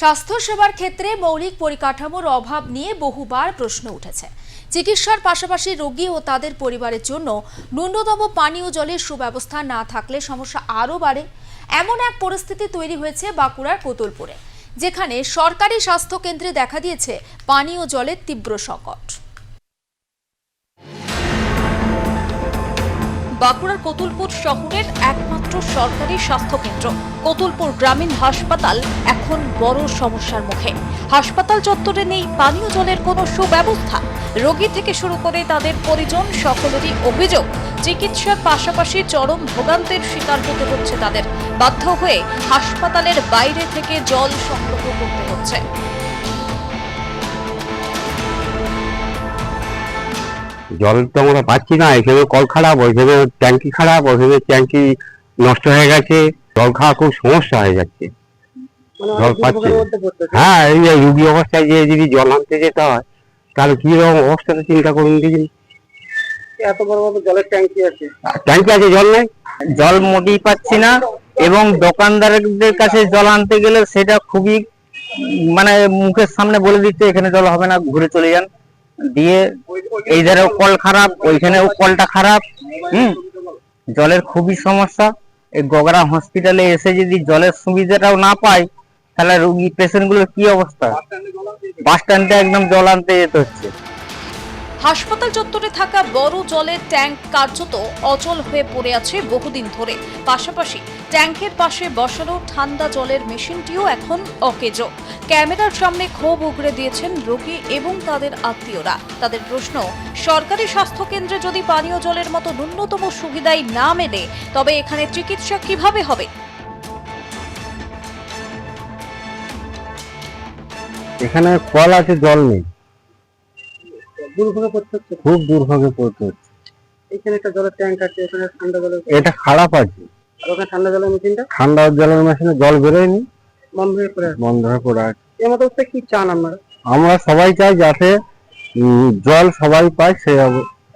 স্বাস্থ্যসেবার ক্ষেত্রে মৌলিক পরিকাঠামোর অভাব নিয়ে বহুবার প্রশ্ন উঠেছে। চিকিৎসার পাশাপাশি রোগী ও তাদের পরিবারের জন্য ন্যূনতম পানীয় জলের সুব্যবস্থা না থাকলে সমস্যা আরও বাড়ে। এমন এক পরিস্থিতি তৈরি হয়েছে বাঁকুড়ার কোতলপুরে যেখানে সরকারি স্বাস্থ্য কেন্দ্রে দেখা দিয়েছে পানীয় জলের তীব্র সংকট। বাঁকুড়ার কতুলপুর শহরের একমাত্র সরকারি স্বাস্থ্যকেন্দ্র। কতুলপুর গ্রামীণ হাসপাতাল এখন বড় সমস্যার মুখে। হাসপাতাল চত্বরে নেই পানীয় জলের কোনো সুব্যবস্থা। রোগী থেকে শুরু করে তাদের পরিজন সকলেরই অভিযোগ, চিকিৎসার পাশাপাশি চরম ভোগান্তের শিকার হতে হচ্ছে তাদের। বাধ্য হয়ে হাসপাতালের বাইরে থেকে জল সংগ্রহ করতে হচ্ছে। জল তো আমরা পাচ্ছি না এখানে কল খারাপ ওইখানে ট্যাঙ্কি খারাপ ওইখানে ট্যাঙ্কি নষ্ট হয়ে গেছে জল খাওয়া খুব সমস্যা হয়ে যাচ্ছে। জল পাচ্ছি না। হ্যাঁ এই যে রুগী অবস্থায় যে যদি জল আনতে যেতে হয় তাহলে কি রকম অবস্থাটা চিন্তা করুন দেখি। এত বড় বড় জলের ট্যাঙ্কি আছে। ট্যাঙ্কি আছে জল নেই? জল মোটেই পাচ্ছি না এবং দোকানদারদের কাছে জল আনতে গেলে সেটা খুবই মানে মুখের সামনে বলে দিচ্ছে এখানে জল হবে না ঘুরে চলে যান। দিয়ে এই ধারেও কল খারাপ, ওইখানেও কলটা খারাপ, হুম? জলের খুবই সমস্যা। এই গগরা হসপিটালে এসে যদি জলের সুবিধাটাও না পায়, তাহলে রুগী পেশেন্টগুলোর কি অবস্থা? বাস স্ট্যান্ডে একদম জল আনতে যেতে হচ্ছে। হাসপাতাল চত্বরে থাকা বড় জলের ট্যাঙ্ক কার্যত অচল হয়ে পড়ে আছে বহুদিন ধরে। পাশাপাশি ট্যাঙ্কের পাশে বসানো ঠান্ডা জলের মেশিনটিও এখন অকেজ। ক্যামেরার সামনে ক্ষোভ উগড়ে দিয়েছেন রোগী এবং তাদের আত্মীয়রা। তাদের প্রশ্ন, সরকারি স্বাস্থ্য কেন্দ্রে যদি পানীয় জলের মতো ন্যূনতম সুবিধাই না মেলে, তবে এখানে চিকিৎসা কীভাবে হবে? এখানে কল আছে, জল নেই। দুর্ভোগে পড়তে হচ্ছে। খুব দুর্ভোগে পড়তে হচ্ছে। এখানে একটা জলের ট্যাঙ্ক আছে এখানে ঠান্ডা জলের এটা খারাপ আছে আর ওখানে ঠান্ডা জলের মেশিনটা ঠান্ডা জলের মেশিনে জল বেরোয়নি। বন্ধ হয়ে পড়ে আছে। বন্ধ হয়ে পড়ে আছে। এর মতো অবস্থায় কি চান আপনারা? আমরা সবাই চাই যাতে জল সবাই পায় সেই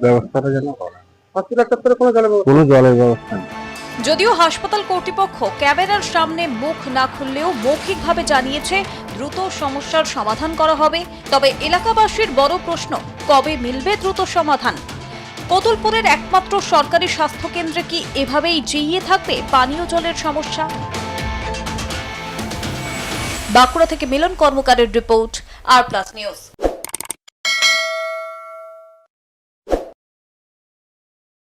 ব্যবস্থাটা যেন করা হসপিটাল চত্বরে কোনো জলের কোনো জলের ব্যবস্থা নেই। যদিও হাসপাতাল কর্তৃপক্ষ ক্যামেরার সামনে মুখ না খুললেও মৌখিকভাবে জানিয়েছে দ্রুত সমস্যার সমাধান করা হবে, তবে এলাকাবাসীর বড় প্রশ্ন, কবে মিলবে দ্রুত সমাধান? কোতুলপুরের একমাত্র সরকারি স্বাস্থ্যকেন্দ্রে কি এভাবেই জিইয়ে থাকবে পানীয় জলের সমস্যা? বাঁকুড়া থেকে মিলন কর্মকারের রিপোর্ট, আর প্লাস নিউজ।